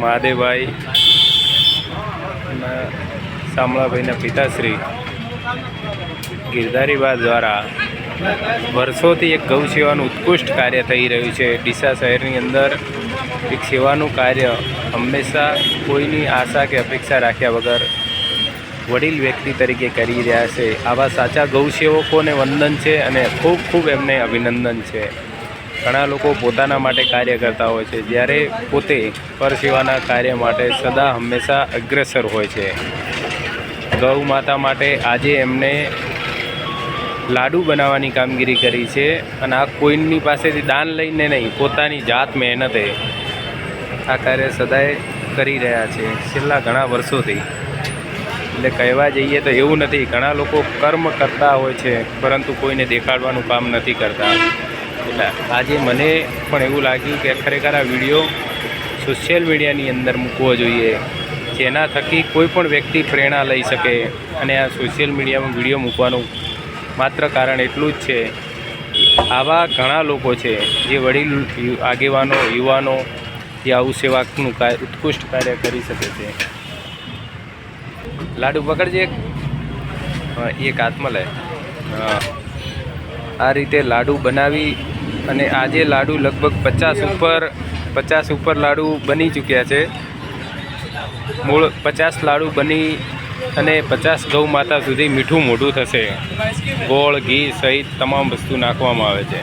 મહાદેવભાઈ શામળાભાઈના પિતાશ્રી. ગિરધારીબા દ્વારા વર્ષોથી એક ગૌ સેવાનું ઉત્કૃષ્ટ કાર્ય થઈ રહ્યું છે. ડીસા શહેરની અંદર એક સેવાનું કાર્ય હંમેશા કોઈની આશા કે અપેક્ષા રાખ્યા વગર વડીલ વ્યક્તિ તરીકે કરી રહ્યા છે. આવા સાચા ગૌસેવકોને વંદન છે અને ખૂબ ખૂબ એમને અભિનંદન છે. ઘણા લોકો પોતાના માટે કાર્ય કરતા હોય છે. જ્યારે પોતે પરસેવાના કાર્ય માટે સદા હંમેશા અગ્રેસર હોય છે. ગૌ માતા માટે આજે એમને લાડુ બનાવવાની કામગીરી કરી છે અને આ કોઈની પાસેથી દાન લઈને નહીં, પોતાની જાત મહેનતે આ કાર્ય સદાય કરી રહ્યા છે. છેલ્લા ઘણા વર્ષોથી. એટલે કહેવા જઈએ તો એવું નથી, ઘણા લોકો કર્મ કરતા હોય છે, પરંતુ કોઈને દેખાડવાનું કામ નથી કરતા. એટલે આજે મને પણ એવું લાગ્યું કે ખરેખર આ વીડિયો સોશિયલ મીડિયાની અંદર મૂકવો જોઈએ. જેના થકી કોઈ પણ વ્યક્તિ પ્રેરણા લઈ શકે અને આ સોશિયલ મીડિયામાં વીડિયો મૂકવાનું માત્ર કારણ એટલું જ છે. આવા ઘણા લોકો છે જે વડીલ આગેવાનો, યુવાનો જે આવું સેવાકનું કાર્ય ઉત્કૃષ્ટ કાર્ય કરી શકે છે. લાડુ પકડજે એક. હાથમાં લે. આ રીતે લાડુ બનાવી અને આજે લાડુ લગભગ પચાસ ઉપર પચાસ ઉપર લાડુ બની ચૂક્યા છે. મૂળ પચાસ લાડુ બની અને પચાસ ગૌ માતા સુધી મીઠું મોઢું થશે. ગોળ, ઘી સહિત તમામ વસ્તુ નાખવામાં આવે છે.